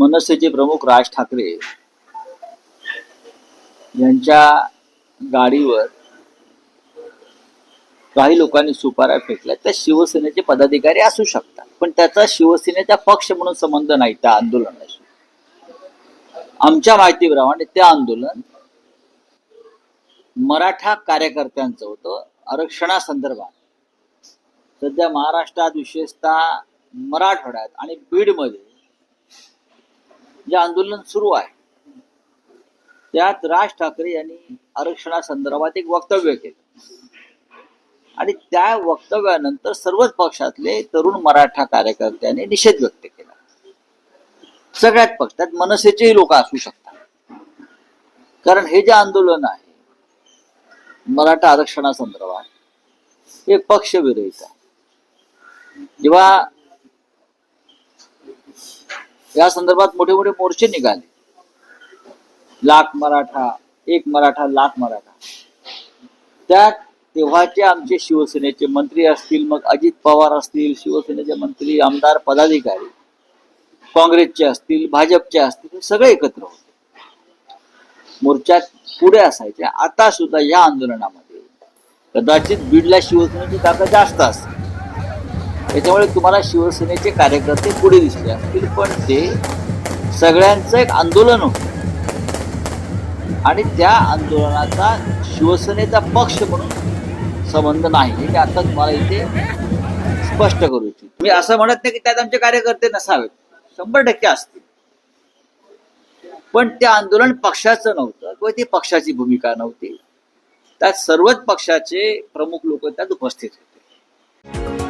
मनसेचे प्रमुख राज ठाकरे यांच्या गाडीवर काही लोकांनी सुपाऱ्या फेकल्या. त्या शिवसेनेचे पदाधिकारी असू शकतात पण त्याचा शिवसेनेचा पक्ष म्हणून संबंध नाही त्या आंदोलनाशी. आमच्या माहितीप्रमाणे ते आंदोलन मराठा कार्यकर्त्यांचं होतं आरक्षणासंदर्भात. सध्या महाराष्ट्रात विशेषतः मराठवाड्यात आणि बीडमध्ये जे आंदोलन सुरू आहे त्यात राज ठाकरे यांनी आरक्षणासंदर्भात एक वक्तव्य केलं. आणि त्या वक्तव्यानंतर सर्वच पक्षातले तरुण मराठा कार्यकर्त्यांनी निषेध व्यक्त केला. सगळ्यात पक्षात मनसेचेही लोक असू शकतात. कारण हे जे आंदोलन आहे मराठा आरक्षणासंदर्भात हे पक्षविरहित आहे. जेव्हा या संदर्भात मोठे मोठे मोर्चे निघाले. लाख मराठा एक मराठा लाख मराठा. त्यात तेव्हाचे आमचे शिवसेनेचे मंत्री असतील मग अजित पवार असतील शिवसेनेचे मंत्री आमदार पदाधिकारी काँग्रेसचे असतील भाजपचे असतील सगळे एकत्र होते. मोर्चात पुढे असायचे. आता सुद्धा या आंदोलनामध्ये कदाचित बीडला शिवसेनेची ताकद जास्त असते त्याच्यामुळे तुम्हाला शिवसेनेचे कार्यकर्ते पुढे दिसले असतील पण ते सगळ्यांचं एक आंदोलन होतं. आणि त्या आंदोलनाचा शिवसेनेचा पक्ष म्हणून संबंध नाही. हे आता तुम्हाला इथे स्पष्ट करू इच्छितो. मी असं म्हणत नाही की त्यात आमचे कार्यकर्ते नसावेत. शंभर टक्के असतील. पण ते आंदोलन पक्षाचं नव्हतं किंवा ती पक्षाची भूमिका नव्हती. त्यात सर्वच पक्षाचे प्रमुख लोक त्यात उपस्थित होते.